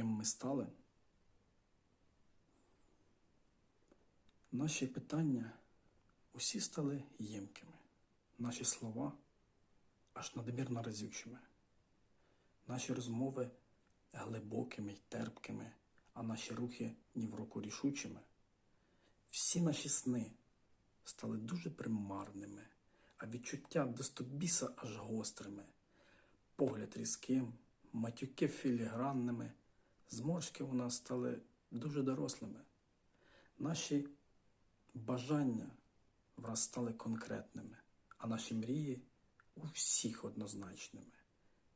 ким ми стали, наші питання усі стали ємкими, наші слова аж надмірно разючими, наші розмови глибокими й терпкими, а наші рухи ні в року рішучими. Всі наші сни стали дуже примарними, а відчуття до стобіса аж гострими, погляд різким, матюки філігранними, зморшки у нас стали дуже дорослими. Наші бажання враз стали конкретними, а наші мрії у всіх однозначними,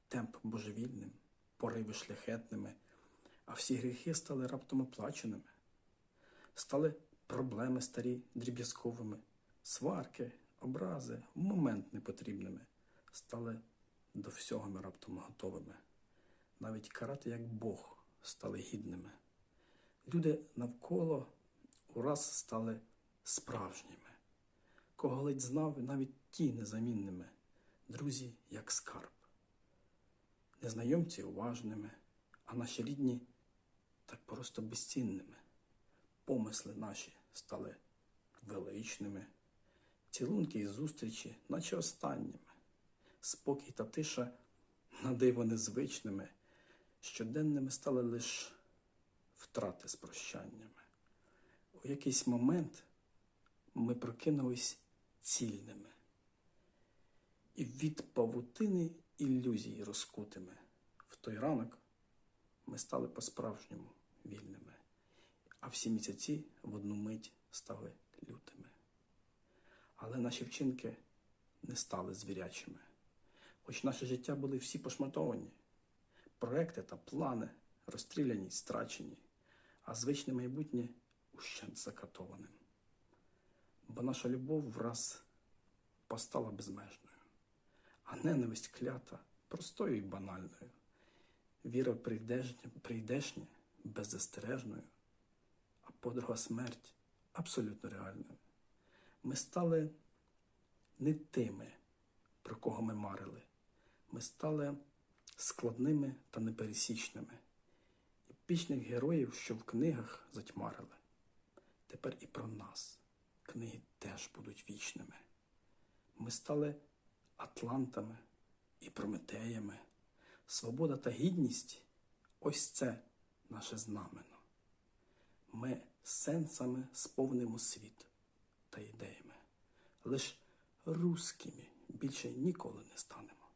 темп божевільним, пориви шляхетними, а всі гріхи стали раптом оплаченими. Стали проблеми старі дріб'язковими, сварки, образи в момент непотрібними, стали до всього ми раптом готовими. Навіть карати як Бог стали гідними. Люди навколо ураз стали справжніми. Кого ледь знав, навіть ті незамінними, друзі, як скарб. Незнайомці уважними, а наші рідні так просто безцінними. Помисли наші стали величними, цілунки і зустрічі, наче останніми, спокій та тиша на диво незвичними, щоденними стали лиш втрати з прощаннями. У якийсь момент ми прокинулись цільними, і від павутини ілюзій розкутими в той ранок ми стали по-справжньому вільними, а всі місяці в одну мить стали лютими. Але наші вчинки не стали звірячими, хоч наше життя були всі пошматовані, проекти та плани розстріляні й страчені, а звичне майбутнє ущент закатованим. Бо наша любов враз постала безмежною, а ненависть клята простою і банальною, віра в прийдешнє, прийдешнє беззастережною, а подруга смерть абсолютно реальною. Ми стали не тими, про кого ми марили. Ми стали складними та непересічними, епічних героїв, що в книгах затьмарили. Тепер і про нас книги теж будуть вічними. Ми стали атлантами і прометеями. Свобода та гідність ось це наше знамено. Ми сенсами сповнимо світ та ідеями. Лиш русскими більше ніколи не станемо.